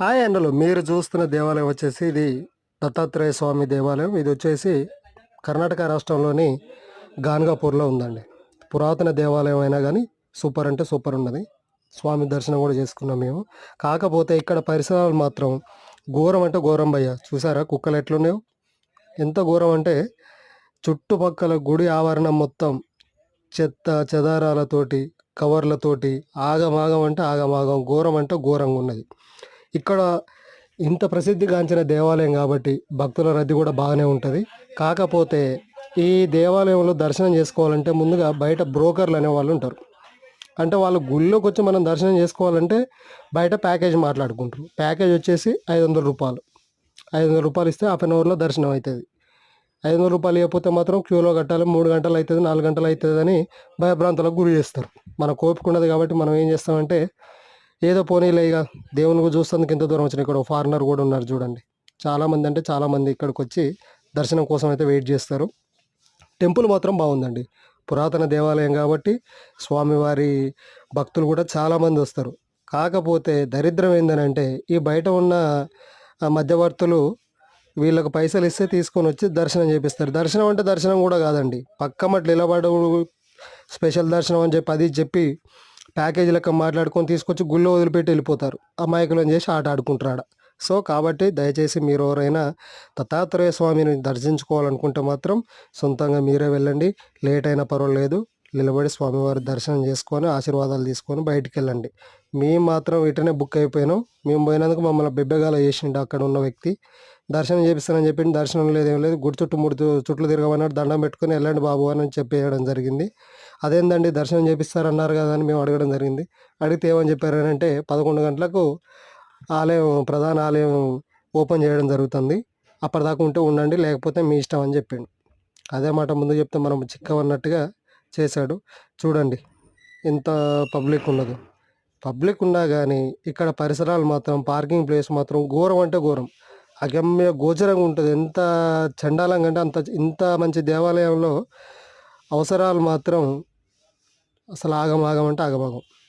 Hi ఎండలు మీరు చూస్తున్న దేవాలయం వచ్చేసి ఇది దత్తాత్రేయ స్వామి దేవాలయం. ఇది వచ్చేసి కర్ణాటక రాష్ట్రంలోని గాన్గాపూర్లో ఉందండి. పురాతన దేవాలయం అయినా కానీ సూపర్ అంటే సూపర్ ఉన్నది. స్వామి దర్శనం కూడా చేసుకున్నాం మేము. కాకపోతే ఇక్కడ పరిసరాలు మాత్రం ఘోరం అంటే ఘోరం భయ్య. చూసారా? కుక్కలు ఎట్లున్నాయో? ఎంత ఘోరం అంటే చుట్టుపక్కల గుడి ఆవరణం మొత్తం చెత్త చెదారాలతోటి కవర్లతోటి ఆగమాగం అంటే ఆగమాగం ఘోరం అంటే ఘోరంగా ఉన్నది. ఇక్కడ ఇంత ప్రసిద్ధిగాంచిన దేవాలయం కాబట్టి భక్తుల రద్దీ కూడా బాగానే ఉంటుంది. కాకపోతే ఈ దేవాలయంలో దర్శనం చేసుకోవాలంటే ముందుగా బయట బ్రోకర్లు అనే వాళ్ళు ఉంటారు. అంటే వాళ్ళు గుళ్ళోకి వచ్చి మనం దర్శనం చేసుకోవాలంటే బయట ప్యాకేజ్ మాట్లాడుకుంటారు. ప్యాకేజ్ వచ్చేసి ఐదు వందల రూపాయలు. ఐదు వందల రూపాయలు ఇస్తే హాఫ్ అన్ అవర్లో దర్శనం అవుతుంది ఐదు వందల రూపాయలు ఇవ్వకపోతే మాత్రం క్యూలో కట్టాలి మూడు గంటలు అవుతుంది నాలుగు గంటలు అవుతుంది అని భయభ్రాంతులకు గురి చేస్తారు. మన కోపికున్నది కాబట్టి మనం ఏం చేస్తామంటే ఏదో పోనీలే ఇక దేవుని చూస్తుంది ఎంత దూరం వచ్చిన ఇక్కడ ఫారినర్ కూడా ఉన్నారు చూడండి. చాలామంది అంటే చాలామంది ఇక్కడికి వచ్చి దర్శనం కోసం అయితే వెయిట్ చేస్తారు. టెంపుల్ మాత్రం బాగుందండి. పురాతన దేవాలయం కాబట్టి స్వామివారి భక్తులు కూడా చాలామంది వస్తారు. కాకపోతే దరిద్రం ఏందనంటే ఈ బయట ఉన్న మధ్యవర్తులు వీళ్ళకి పైసలు ఇస్తే తీసుకొని వచ్చి దర్శనం చేపిస్తారు. దర్శనం అంటే దర్శనం కూడా కాదండి. పక్క మట్లు నిలబడు స్పెషల్ దర్శనం అని చెప్పి అది చెప్పి ప్యాకేజీ లెక్క మాట్లాడుకొని తీసుకొచ్చి గుళ్ళో వదిలిపెట్టి వెళ్ళిపోతారు. అమాయకులను చేసి ఆట ఆడుకుంటారు ఆడ సో కాబట్టి దయచేసి మీరు ఎవరైనా దత్తాత్రేయ స్వామిని దర్శించుకోవాలనుకుంటే మాత్రం సొంతంగా మీరే వెళ్ళండి. లేట్ అయినా పర్వాలేదు. నిలబడి స్వామివారి దర్శనం చేసుకొని ఆశీర్వాదాలు తీసుకొని బయటికి వెళ్ళండి మేము మాత్రం ఇటనే బుక్ అయిపోయినాం. మేము పోయినందుకు మమ్మల్ని బిబ్బెగాల చేసిండు అక్కడ ఉన్న వ్యక్తి. దర్శనం చేపిస్తానని చెప్పి దర్శనం లేదు ఏం లేదు. గుడి చుట్టూ మూడు చు- చుట్లు తిరగమన్నాడు. దండం పెట్టుకొని వెళ్ళండి బాబు అని చెప్పేయడం జరిగింది. అదేందండి? దర్శనం చేపిస్తారన్నారు కదా అని మేము అడగడం జరిగింది. అడిగితే ఏమని చెప్పారంటే పదకొండు గంటలకు ఆలయం ప్రధాన ఆలయం ఓపెన్ చేయడం జరుగుతుంది. అప్పటిదాకా ఉంటే ఉండండి లేకపోతే మీ ఇష్టం అని చెప్పిండు. అదే మాట ముందు చెప్తే మనం చిక్కవన్నట్టుగా చేశాడు. చూడండి ఎంత పబ్లిక్ ఉన్నదో. పబ్లిక్ ఉన్నా కానీ ఇక్కడ పరిసరాలు మాత్రం పార్కింగ్ ప్లేస్ మాత్రం ఘోరం అంటే ఘోరం. అగమ్య గోచరంగా ఉంటుంది. ఎంత చండాలంగా అంటే అంత ఇంత మంచి దేవాలయంలో అవసరాలు మాత్రం అసలు ఆగమాగం అంటే ఆగమాగం